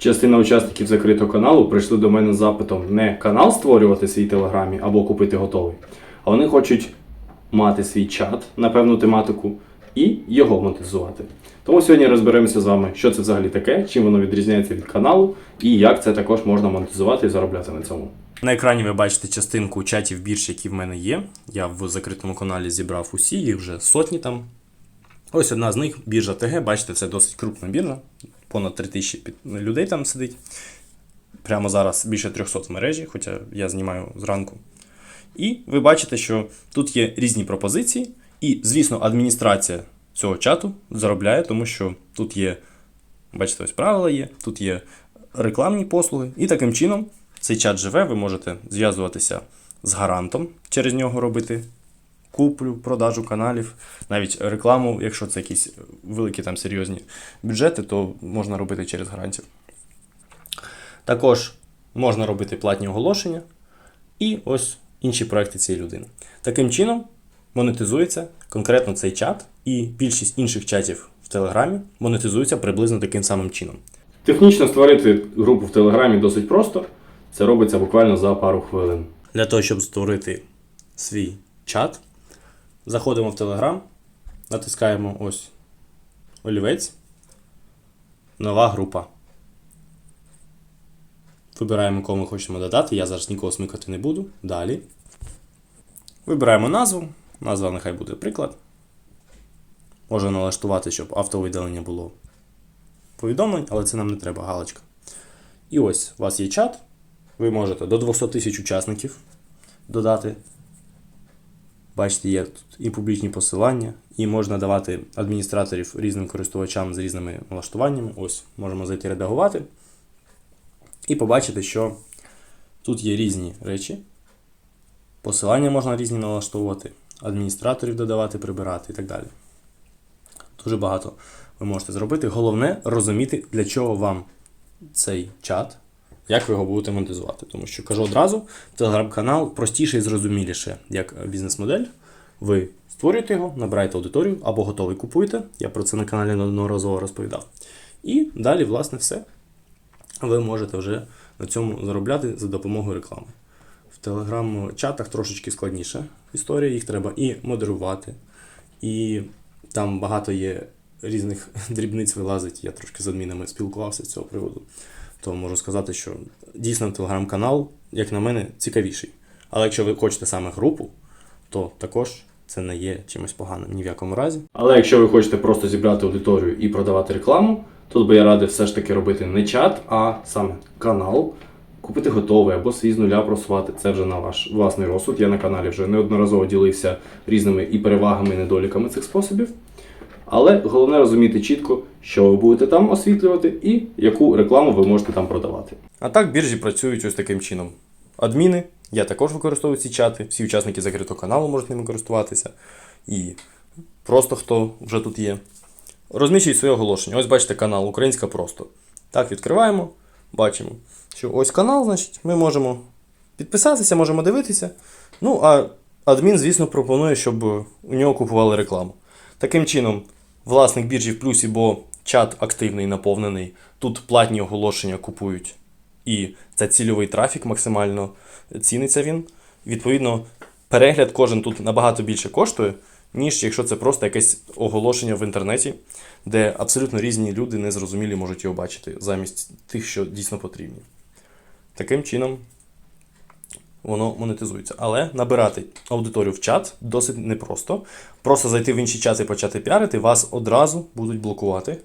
частина учасників закритого каналу прийшли до мене з запитом не канал створювати свій телеграмі або купити готовий, а вони хочуть мати свій чат на певну тематику і його монетизувати. Тому сьогодні розберемося з вами, що це взагалі таке, чим воно відрізняється від каналу, і як це також можна монетизувати і заробляти на цьому. На екрані ви бачите частинку чатів бірж, які в мене є. Я в закритому каналі зібрав усі, їх вже сотні там. Ось одна з них біржа ТГ. Бачите, це досить крупна біржа. Понад 3000 під- людей там сидить. Прямо зараз більше 300 в мережі, хоча я знімаю зранку. І ви бачите, що тут є різні пропозиції, і, звісно, адміністрація цього чату заробляє, тому що тут є, бачите, ось правила є, тут є рекламні послуги, і таким чином цей чат живе, ви можете зв'язуватися з гарантом, через нього робити куплю, продажу каналів, навіть рекламу, якщо це якісь великі там серйозні бюджети, то можна робити через гарантів. Також можна робити платні оголошення і ось інші проекти цієї людини. Таким чином монетизується конкретно цей чат, і більшість інших чатів в Телеграмі монетизуються приблизно таким самим чином. Технічно створити групу в Телеграмі досить просто. Це робиться буквально за пару хвилин. Для того, щоб створити свій чат, заходимо в Телеграм, натискаємо ось олівець, нова група. Вибираємо, кого ми хочемо додати. Я зараз нікого смикати не буду. Далі. Вибираємо назву. Назва нехай буде приклад. Можна налаштувати, щоб автовидалення було повідомлень, але це нам не треба, галочка. І ось у вас є чат. Ви можете до 200 тисяч учасників додати. Бачите, є тут і публічні посилання, і можна давати адміністраторів різним користувачам з різними налаштуваннями. Ось, можемо зайти редагувати. І побачити, що тут є різні речі. Посилання можна різні налаштовувати, адміністраторів додавати, прибирати і так далі. Дуже багато ви можете зробити. Головне розуміти, для чого вам цей чат, як ви його будете монетизувати. Тому що кажу одразу, телеграм-канал простіше і зрозуміліше, як бізнес-модель. Ви створюєте його, набираєте аудиторію або готовий купуєте. Я про це на каналі неодноразово розповідав. І далі, власне, все. Ви можете вже на цьому заробляти за допомогою реклами. В телеграм-чатах трошечки складніша історія, їх треба і модерувати, і там багато є різних дрібниць вилазить. Я трошки з адмінами спілкувався з цього приводу. То можу сказати, що дійсно телеграм-канал, як на мене, цікавіший. Але якщо ви хочете саме групу, то також це не є чимось поганим ні в якому разі. Але якщо ви хочете просто зібрати аудиторію і продавати рекламу, тут би я радив все ж таки робити не чат, а саме канал. Купити готовий або свій з нуля просувати. Це вже на ваш власний розсуд. Я на каналі вже неодноразово ділився різними і перевагами, і недоліками цих способів. Але головне розуміти чітко, що ви будете там освітлювати і яку рекламу ви можете там продавати. А так біржі працюють ось таким чином. Адміни, я також використовую ці чати, всі учасники закритого каналу можуть ними користуватися. І просто хто вже тут є. Розміщують своє оголошення. Ось бачите канал Українська просто. Так, відкриваємо, бачимо, що ось канал, значить, ми можемо підписатися, можемо дивитися. Ну, а адмін, звісно, пропонує, щоб у нього купували рекламу. Таким чином, власник біржі в плюсі, бо чат активний, наповнений. Тут платні оголошення купують. І це цільовий трафік максимально ціниться він. Відповідно, перегляд кожен тут набагато більше коштує, ніж якщо це просто якесь оголошення в інтернеті, де абсолютно різні люди незрозумілі можуть його бачити, замість тих, що дійсно потрібні. Таким чином, воно монетизується. Але набирати аудиторію в чат досить непросто. Просто зайти в інші чати і почати піарити, вас одразу будуть блокувати.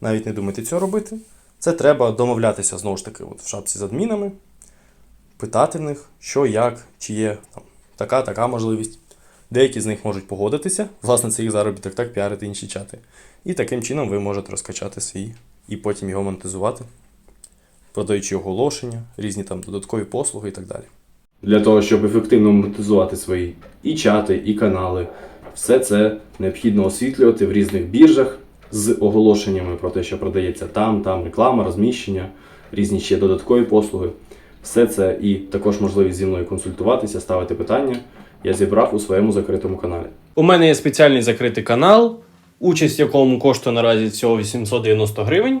Навіть не думайте цього робити. Це треба домовлятися знову ж таки от в шапці з адмінами, питати в них, що, як, чи є там, така, така можливість. Деякі з них можуть погодитися, власне, це їх заробіток, так піарити інші чати. І таким чином ви можете розкачати свій і потім його монетизувати, продаючи оголошення, різні там додаткові послуги і так далі. Для того, щоб ефективно монетизувати свої і чати, і канали, все це необхідно освітлювати в різних біржах з оголошеннями про те, що продається там, там реклама, розміщення, різні ще додаткові послуги. Все це і також можливість зі мною консультуватися, ставити питання. Я зібрав у своєму закритому каналі. У мене є спеціальний закритий канал, участь в якому коштує наразі всього 890 гривень.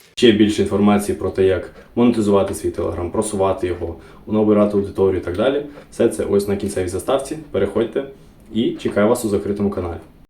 Ще більше інформації про те, як монетизувати свій телеграм, просувати його, набирати аудиторію і так далі. Все це ось на кінцевій заставці. Переходьте і чекаю вас у закритому каналі.